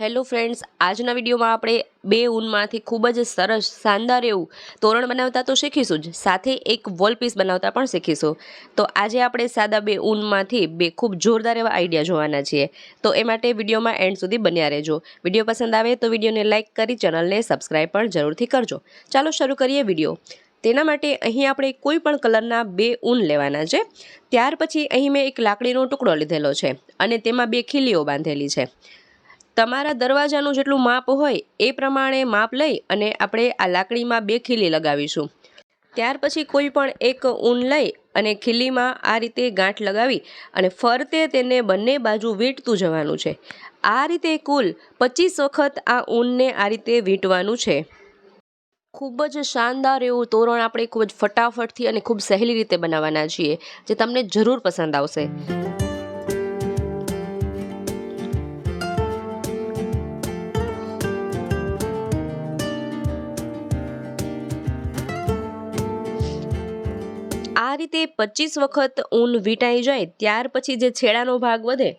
Hello friends, આજના વિડીયોમાં આપણે બે ઊનમાંથી ખૂબ જ સરસ, શાનદાર એવું તોરણ બનાવતા તો શીખીશું જ, સાથે એક વોલ પીસ બનાવતા પણ શીખીશું. તો આજે આપણે સાદા બે ઊનમાંથી બે ખૂબ જોરદાર એવા આઈડિયા જોવાના છીએ. તો એ માટે વિડીયોમાં એન્ડ સુધી બન્યા રહેજો. વીડિયો પસંદ આવે તો વિડીયોને લાઇક કરી, ચેનલને સબસ્ક્રાઈબ પણ જરૂરથી કરજો. ચાલો શરૂ કરીએ વીડિયો. તેના માટે અહીં આપણે કોઈ પણ કલરના બે ઊન લેવાના છે. ત્યાર પછી અહીં મેં એક લાકડીનો ટુકડો લીધેલો છે અને તેમાં બે ખીલીઓ બાંધેલી છે. તમારા દરવાજાનું જેટલું માપ હોય એ પ્રમાણે માપ લઈ અને આપણે આ લાકડીમાં બે ખીલી લગાવીશું. ત્યાર પછી કોઈ પણ એક ઊન લઈ અને ખીલીમાં આ રીતે ગાંઠ લગાવી અને ફરતે તેને બંને બાજુ વીંટતું જવાનું છે. આ રીતે કુલ પચીસ વખત આ ઊનને આ રીતે વીંટવાનું છે. ખૂબ જ શાનદાર એવું તોરણ આપણે ખૂબ જ ફટાફટથી અને ખૂબ સહેલી રીતે બનાવવાના છીએ, જે તમને જરૂર પસંદ આવશે. રીતે પચીસ વખત ઊન વીંટાઈ જાય, ત્યાર પછી જે છેડાનો ભાગ વધે,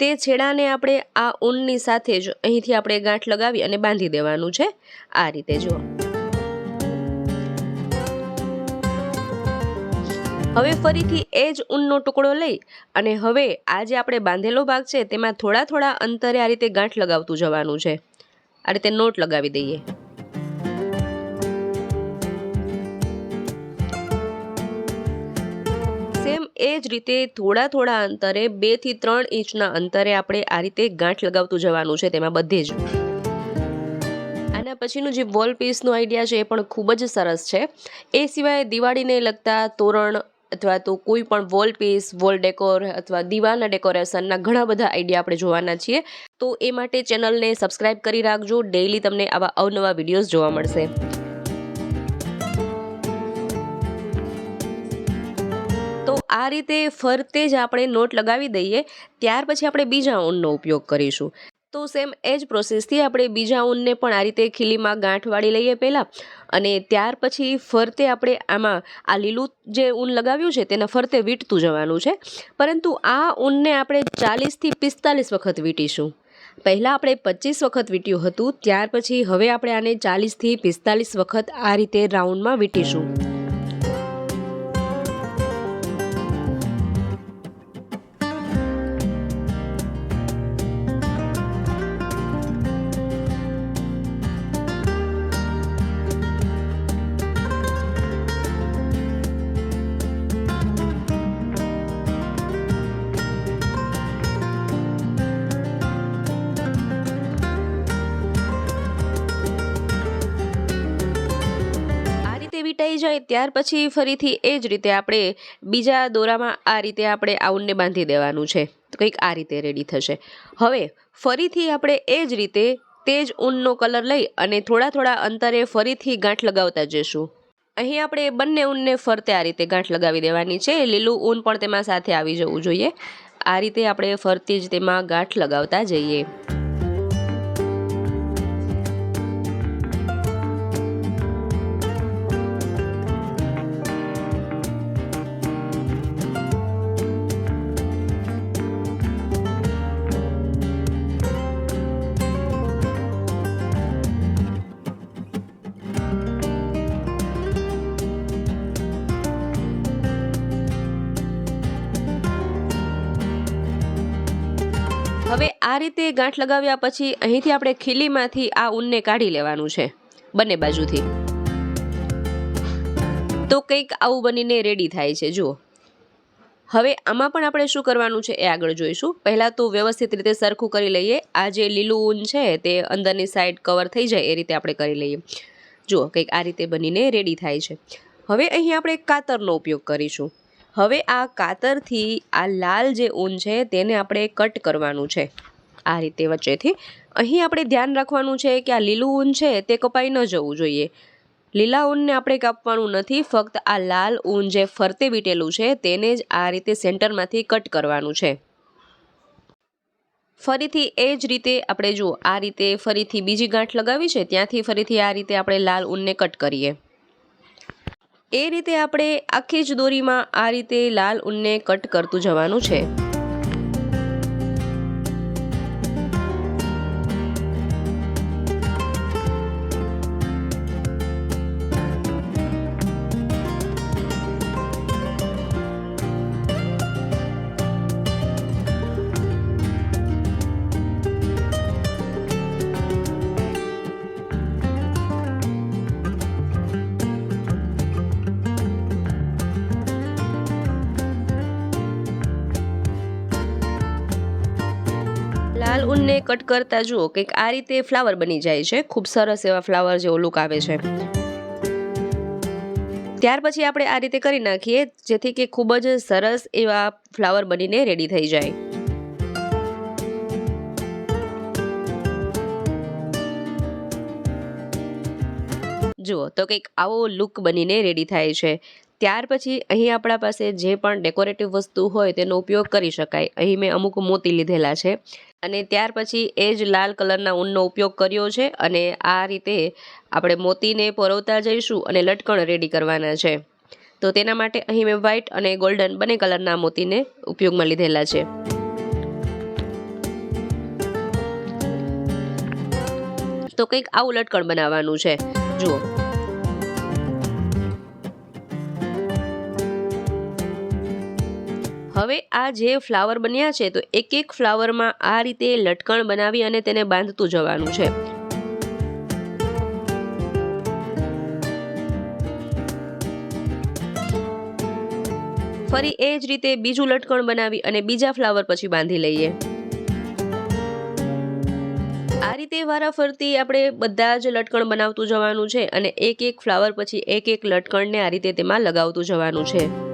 તે છેડાને આપણે આ ઊનની સાથે જ અહીંથી આપણે ગાંઠ લગાવી અને બાંધી દેવાનું છે. આ રીતે જુઓ. હવે ફરીથી એ જ ઊનનો ટુકડો લઈ અને હવે આ જે આપણે બાંધેલો ભાગ છે, તેમાં થોડા થોડા અંતરે આ રીતે ગાંઠ લગાવતું જવાનું છે. આ રીતે નોટ લગાવી દઈએ. એ જ રીતે થોડા થોડા અંતરે બેથી ત્રણ ઇંચના અંતરે આપણે આ રીતે ગાંઠ લગાવતું જવાનું છે તેમાં બધે જ. આના પછીનું જે વોલ પીસનો આઈડિયા છે એ પણ ખૂબ જ સરસ છે. એ સિવાય દિવાળીને લગતા તોરણ અથવા તો કોઈ પણ વોલ પીસ વોલ ડેકોર અથવા દીવાના ડેકોરેશનના ઘણા બધા આઈડિયા આપણે જોવાના છીએ. તો એ માટે ચેનલને સબસ્ક્રાઇબ કરી રાખજો. ડેઈલી તમને આવા અવનવા વિડીયોઝ જોવા મળશે. આ રીતે ફરતે જ આપણે નોટ લગાવી દઈએ, ત્યાર પછી આપણે બીજા ઊનનો ઉપયોગ કરીશું. તો સેમ એ જ પ્રોસેસથી આપણે બીજા ઊનને પણ આ રીતે ખીલીમાં ગાંઠ વાળી લઈએ પહેલાં, અને ત્યાર પછી ફરતે આપણે આમાં આ લીલું જે ઊન લગાવ્યું છે તેના ફરતે વીંટતું જવાનું છે. પરંતુ આ ઊનને આપણે ચાલીસથી પિસ્તાલીસ વખત વીંટીશું. પહેલાં આપણે પચીસ વખત વીંટ્યું હતું, ત્યાર પછી હવે આપણે આને ચાલીસથી પિસ્તાલીસ વખત આ રીતે રાઉન્ડમાં વીંટીશું. વીંટાઈ જાય ત્યાર પછી ફરીથી એ જ રીતે આપણે બીજા દોરામાં આ રીતે આપણે આ ઊનને બાંધી દેવાનું છે. તો કંઈક આ રીતે રેડી થશે. હવે ફરીથી આપણે એ જ રીતે તે જ ઊનનો કલર લઈ અને થોડા થોડા અંતરે ફરીથી ગાંઠ લગાવતા જઈશું. અહીં આપણે બંને ઊનને ફરતે આ રીતે ગાંઠ લગાવી દેવાની છે. લીલું ઊન પણ તેમાં સાથે આવી જવું જોઈએ. આ રીતે આપણે ફરતી જ તેમાં ગાંઠ લગાવતા જઈએ. હવે આ રીતે ગાંઠ લગાવ્યા પછી અહીંથી આપણે ખીલીમાંથી આ ઊનને કાઢી લેવાનું છે, બંને બાજુથી. તો કંઈક આવું બનીને રેડી થાય છે, જુઓ. હવે આમાં પણ આપણે શું કરવાનું છે એ આગળ જોઈશું. પહેલાં તો વ્યવસ્થિત રીતે સરખું કરી લઈએ. આ જે લીલું ઊન છે તે અંદરની સાઈડ કવર થઈ જાય એ રીતે આપણે કરી લઈએ. જુઓ, કંઈક આ રીતે બનીને રેડી થાય છે. હવે અહીં આપણે કાતરનો ઉપયોગ કરીશું. હવે આ કાતરથી આ લાલ જે ઊન છે તેને આપણે કટ કરવાનું છે. આ રીતે વચ્ચેથી. અહીં આપણે ધ્યાન રાખવાનું છે કે આ લીલું ઊન છે તે કપાઈ ન જવું જોઈએ. લીલા ઊનને આપણે કાપવાનું નથી, ફક્ત આ લાલ ઊન જે ફરતે વીટેલું છે તેને જ આ રીતે સેન્ટરમાંથી કટ કરવાનું છે. ફરીથી એ જ રીતે આપણે જુઓ, આ રીતે ફરીથી બીજી ગાંઠ લગાવી છે, ત્યાંથી ફરીથી આ રીતે આપણે લાલ ઊનને કટ કરીએ. એ રીતે આપણે આખી જ દોરીમાં આ રીતે લાલ ઊનને કટ કરતું જવાનું છે. કટ કરતા જુઓ કંઈક આ રીતે ફ્લાવર બની જાય છે. ખૂબ સરસ એવા ફ્લાવર જેવો લુક આવે છે. ત્યાર પછી આપણે આ રીતે કરી નાખીએ, જેથી કે ખૂબ જ સરસ એવા ફ્લાવર બનીને રેડી થઈ જાય. જુઓ, તો કંઈક આવો લુક બનીને રેડી થાય છે. ત્યાર પછી અહીં આપણા પાસે જે પણ ડેકોરેટિવ વસ્તુ હોય તેનો ઉપયોગ કરી શકાય. અહીં મેં અમુક મોતી લીધેલા છે. અને ત્યાર પછી એ જ લાલ કલરના ઊનનો ઉપયોગ કર્યો છે અને આ રીતે આપણે મોતીને પરોવતા જઈશું અને લટકણ રેડી કરવાના છે. તો તેના માટે અહીં મેં વ્હાઇટ અને ગોલ્ડન બંને કલરના મોતીને ઉપયોગમાં લીધેલા છે. તો કંઈક આવું લટકણ બનાવવાનું છે. જુઓ. હવે આ જે ફ્લાવર બન્યા છે, તો એક એક ફ્લાવરમાં આ રીતે લટકણ બનાવી અને તેને બાંધતું જવાનું છે. ફરી એ જ રીતે બીજું લટકણ બનાવી અને બીજા ફ્લાવર પછી બાંધી લઈએ. આ રીતે વારાફરતી આપણે બધા જ લટકણ બનાવતું જવાનું છે અને એક એક ફ્લાવર પછી એક એક લટકણને આ રીતે તેમાં લગાવતું જવાનું છે.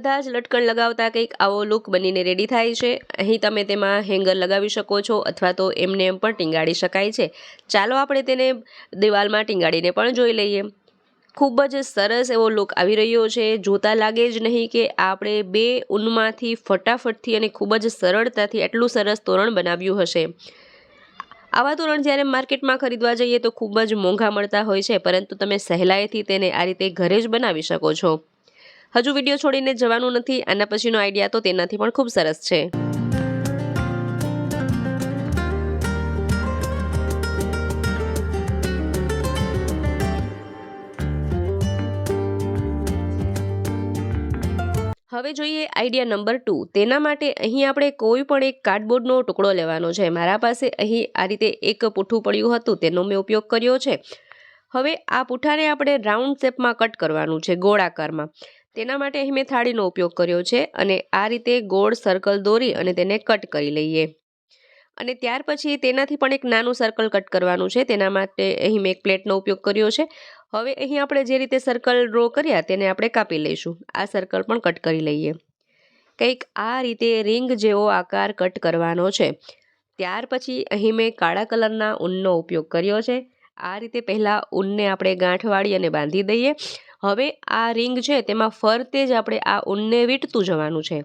બધા જ લટકણ લગાવતા કંઈક આવો લુક બનીને રેડી થાય છે. અહીં તમે તેમાં હેંગર લગાવી શકો છો અથવા તો એમને એમ પણ ટીંગાડી શકાય છે. ચાલો આપણે તેને દિવાલમાં ટીંગાડીને પણ જોઈ લઈએ. ખૂબ જ સરસ એવો લુક આવી રહ્યો છે. જોતા લાગે જ નહીં કે આપણે બે ઊનમાંથી ફટાફટથી અને ખૂબ જ સરળતાથી એટલું સરસ તોરણ બનાવ્યું હશે. આવા તોરણ જ્યારે માર્કેટમાં ખરીદવા જઈએ તો ખૂબ જ મોંઘા મળતા હોય છે, પરંતુ તમે સહેલાઈથી તેને આ રીતે ઘરે જ બનાવી શકો છો. હજુ વીડિયો છોડીને જવાનું નથી, આના પછીનો આઈડિયા તો તેનાથી પણ ખૂબ સરસ છે. હવે જોઈએ આઈડિયા નંબર ટુ તેના માટે અહીં આપણે કોઈ પણ એક કાર્ડબોર્ડનો ટુકડો લેવાનો છે. મારા પાસે અહીં આ રીતે એક પૂઠું પડ્યું હતું, તેનો મેં ઉપયોગ કર્યો છે. હવે આ પૂઠાને આપણે રાઉન્ડ શેપમાં કટ કરવાનું છે, ગોળાકારમાં. તેના માટે અહીં મેં થાળીનો ઉપયોગ કર્યો છે અને આ રીતે ગોળ સર્કલ દોરી અને તેને કટ કરી લઈએ. અને ત્યાર પછી તેનાથી પણ એક નાનું સર્કલ કટ કરવાનું છે. તેના માટે અહીં મેં એક પ્લેટનો ઉપયોગ કર્યો છે. હવે અહીં આપણે જે રીતે સર્કલ ડ્રો કર્યા તેને આપણે કાપી લઈશું. આ સર્કલ પણ કટ કરી લઈએ. કંઈક આ રીતે રિંગ જેવો આકાર કટ કરવાનો છે. ત્યાર પછી અહીં મેં કાળા કલરના ઊનનો ઉપયોગ કર્યો છે. આ રીતે પહેલાં ઊનને આપણે ગાંઠ વાળી અને બાંધી દઈએ. હવે આ રિંગ છે તેમાં ફરતે જ આપણે આ ઊનને વીંટતું જવાનું છે.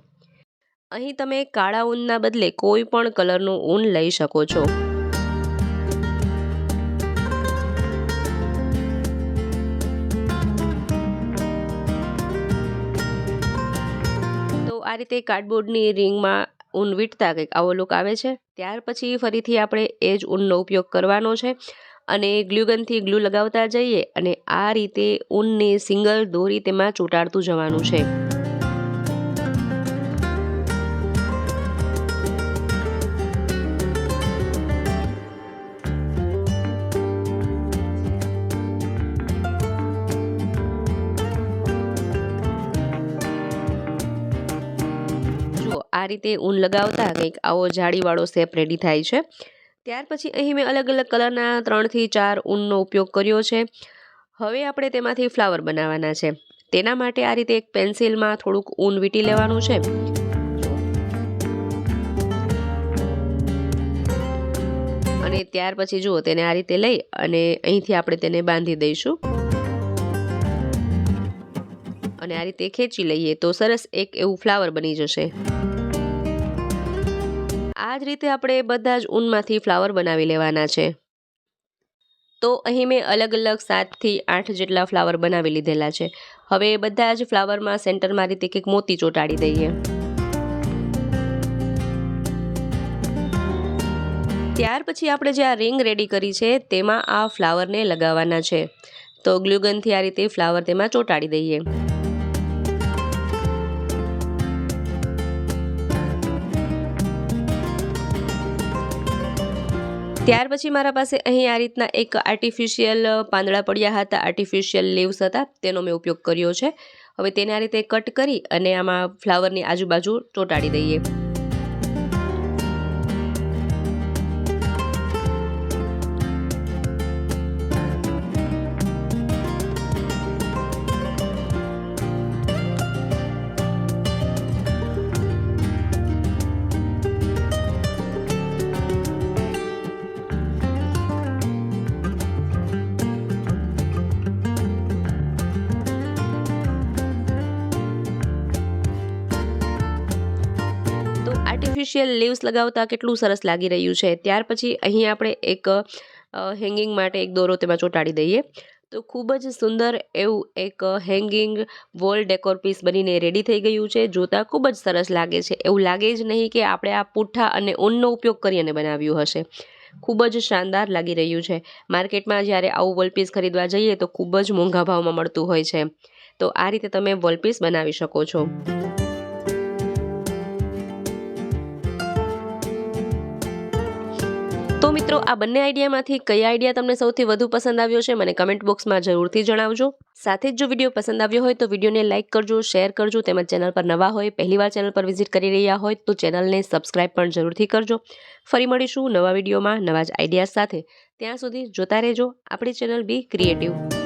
અહીં તમે કાળા ઊનના બદલે કોઈ પણ કલરનું ઊન લઈ શકો છો. તો આ રીતે કાર્ડબોર્ડની રિંગમાં ઊન વીંટતા કંઈક આવો લુક આવે છે. ત્યાર પછી ફરીથી આપણે એ જ ઊનનો ઉપયોગ કરવાનો છે. અને ગ્લુગનથી ગ્લુ લગાવતા જઈએ અને આ રીતે ઊનને સિંગલ દોરી તેમાં ચોંટાડતું જવાનું છે. આ રીતે ઊન લગાવતા કંઈક આવો જાળીવાળો શેપ રેડી થાય છે. ત્યાર પછી અહીં મેં અલગ અલગ કલરના ત્રણથી ચાર ઊનનો ઉપયોગ કર્યો છે. હવે આપણે તેમાંથી ફ્લાવર બનાવવાના છે. તેના માટે આ રીતે એક પેન્સિલમાં થોડુંક ઊન વીંટી લેવાનું છે. અને ત્યાર પછી જુઓ, તેને આ રીતે લઈ અને અહીંથી આપણે તેને બાંધી દઈશું. અને આ રીતે ખેંચી લઈએ તો સરસ એક એવું ફ્લાવર બની જશે. આ જ રીતે આપણે બધા જ ઊનમાંથી ફ્લાવર બનાવી લેવાના છે. તો અહીં મેં અલગ અલગ સાતથી આઠ જેટલા ફ્લાવર બનાવી લીધેલા છે. હવે બધા જ ફ્લાવરમાં સેન્ટરમાં રીતે કંઈક મોતી ચોંટાડી દઈએ. ત્યાર પછી આપણે જે આ રિંગ રેડી કરી છે તેમાં આ ફ્લાવરને લગાવવાના છે. તો ગ્લુગનથી આ રીતે ફ્લાવર તેમાં ચોંટાડી દઈએ. ત્યાર પછી મારા પાસે અહીં આ રીતના એક આર્ટિફિશિયલ પાંદડા પડ્યા હતા આર્ટિફિશિયલ લીવ્સ હતા. તેનો મેં ઉપયોગ કર્યો છે. હવે તેને આ રીતે કટ કરી અને આમાં ફ્લાવરની આજુબાજુ ચોંટાડી દઈએ. આર્ટિફિશિયલ લીવ્સ લગાવતા કેટલું સરસ લાગી રહ્યું છે. ત્યાર પછી અહીં આપણે એક હેંગિંગ માટે એક દોરો તેમાં ચોંટાડી દઈએ. તો ખૂબ જ સુંદર એવું એક હેંગિંગ વોલ ડેકોર પીસ બનીને રેડી થઈ ગયું છે. જોતાં ખૂબ જ સરસ લાગે છે. એવું લાગે જ નહીં કે આપણે આ પૂઠા અને ઊનનો ઉપયોગ કરીને બનાવ્યું હશે. ખૂબ જ શાનદાર લાગી રહ્યું છે. માર્કેટમાં જ્યારે આવું વોલપીસ ખરીદવા જઈએ તો ખૂબ જ મોંઘા ભાવમાં મળતું હોય છે. તો આ રીતે તમે વોલપીસ બનાવી શકો છો. મિત્રો, આ બંને આઈડિયામાંથી કયા આઈડિયા તમને સૌથી વધુ પસંદ આવ્યો છે, મને કમેન્ટ બોક્સમાં જરૂરથી જણાવજો. સાથે જ જો વીડિયો પસંદ આવ્યો હોય, તો વિડીયોને લાઇક કરજો, શેર કરજો, તેમજ ચેનલ પર નવા હોય, પહેલીવાર ચેનલ પર વિઝિટ કરી રહ્યા હોય, તો ચેનલને સબસ્ક્રાઇબ પણ જરૂરથી કરજો. ફરી મળીશું નવા વિડીયોમાં નવા જ આઈડિયા સાથે. ત્યાં સુધી જોતા રહેજો. આપણી ચેનલ બી ક્રિએટિવ.